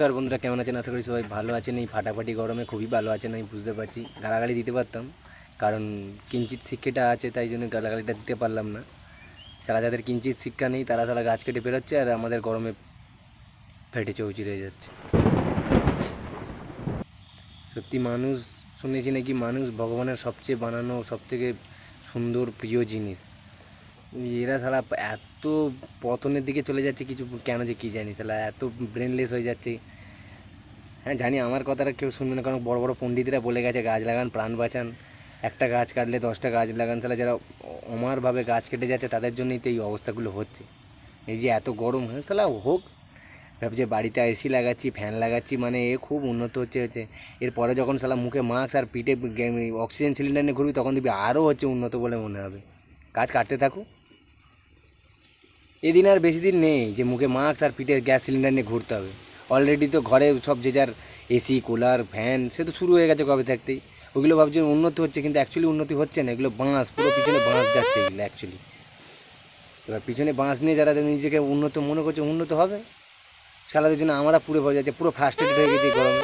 নমস্কার বন্ধুরা, কেমন আছেন? আশা করি সবাই ভালো আছেন। এই ফাটাফাটি গরমে খুবই ভালো আছেন, আমি বুঝতে পারছি। গালাগালি দিতে পারতাম, কারণ কিঞ্চিত শিক্ষাটা আছে, তাই জন্য গালাগালিটা দিতে পারলাম না। সারা যাদের কিঞ্চিত শিক্ষা নেই, তারা সারা গাছ কেটে বেরোচ্ছে আর আমাদের গরমে ফেটে চৌচি রয়ে যাচ্ছে। সত্যি মানুষ শুনেছি নাকি মানুষ ভগবানের সবচেয়ে বানানো, সবথেকে সুন্দর, প্রিয় জিনিস। এরা সারা এত পতনের দিকে চলে যাচ্ছে, কিছু কেন যে কী জানি সালা, এত ব্রেনলেস হয়ে যাচ্ছে। হ্যাঁ জানি আমার কথাটা কেউ শুনবে না, কারণ বড় বড় পণ্ডিতরা বলে গেছে, গাছ লাগান, প্রাণ বাঁচান। একটা গাছ কাটলে দশটা গাছ লাগান তাহলে যারা অমারভাবে গাছ কেটে যাচ্ছে, তাদের জন্যই তো এই অবস্থাগুলো হচ্ছে। এই যে এত গরম, হয়ে, সালা হোক। ভাবছে বাড়িতে এসি লাগাচ্ছি ফ্যান লাগাচ্ছি মানে এ খুব উন্নত হচ্ছে হচ্ছে। এরপরে যখন সালা মুখে মাস্ক আর পিঠে অক্সিজেন সিলিন্ডার নিয়ে ঘুরবি, তখন দেখবি আরও হচ্ছে উন্নত বলে মনে হবে। গাছ কাটতে থাকো। এদিন আর বেশি দিন নেই যে মুখে মাস্ক আর পিঠে গ্যাস সিলিন্ডার নিয়ে ঘুরতে হবে। অলরেডি তো ঘরে সব যে যার এসি কুলার ফ্যান সে তো শুরু হয়ে গেছে কবে থাকতেই। ওগুলো ভাবছে উন্নতি হচ্ছে কিন্তু অ্যাকচুয়ালি উন্নতি হচ্ছে না, এগুলো বাঁশ, পুরো পিছনে বাঁশ যাচ্ছে এগুলো অ্যাকচুয়ালি এবার পিছনে বাঁশ নিয়ে যারা নিজেকে উন্নত মনে করছে উন্নত হবে। সালাদের জন্য আমরা পুরো হয়ে যাচ্ছে, পুরো ফ্রাস্ট্রেটেড হয়ে গেছি গরমে।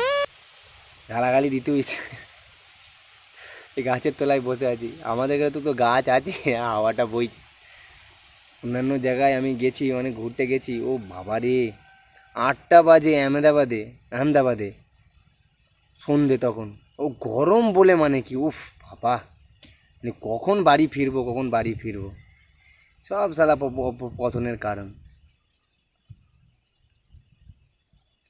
গালাগালি দিতে হয়েছে। এই গাছের তলায় বসে আছি। আমাদের কাছে তো তো গাছ আছে, হাওয়াটা বইছে। অন্যান্য জায়গায় আমি গেছি অনেক ঘুরতে গেছি। ও বাবা রে, আটটা বাজে আহমেদাবাদে আহমেদাবাদে। সন্ধে তখন। ও গরম বলে মানে কি, উফ বাবা। মানে কখন বাড়ি ফিরবো, কখন বাড়ি ফিরবো? সব সালা পতনের কারণ।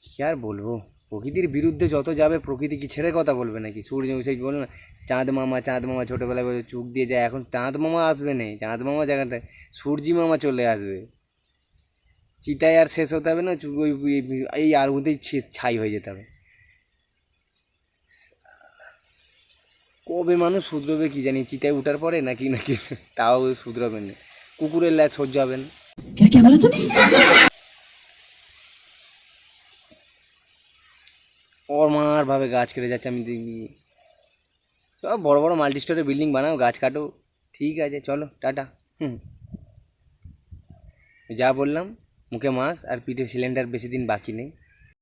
কি আর বলব? প্রকৃতির বিরুদ্ধে যত যাবে, প্রকৃতি কি ছেড়ে কথা বলবে নাকি? সূর্য সেই বলো না চাঁদ মামা চাঁদ মামা ছোটোবেলায় বলে চুক দিয়ে যায়, এখন চাঁদ মামা আসবে না, চাঁদ মামা জায়গাটায় সূর্যি মামা চলে আসবে। চিতায় আর শেষ হতে হবে না ওই এই আর মধ্যেই ছাই হয়ে যেতে হবে। কবে মানুষ শুধরবে কি জানি, চিতায় উঠার পরে নাকি নাকি তাও শুধরাবেন না। কুকুরের ল্যাজ সহ্য হবেন অমারভাবে গাছ কেটে যাচ্ছে আমি দেখি। সব বড় বড় মাল্টি স্টোরে বিল্ডিং বানাও, গাছ কাটো। ঠিক আছে, চলো, টাটা। হুম। যা বললাম, মুখে মাস্ক আর পিঠে সিলিন্ডার বেশি দিন বাকি নেই।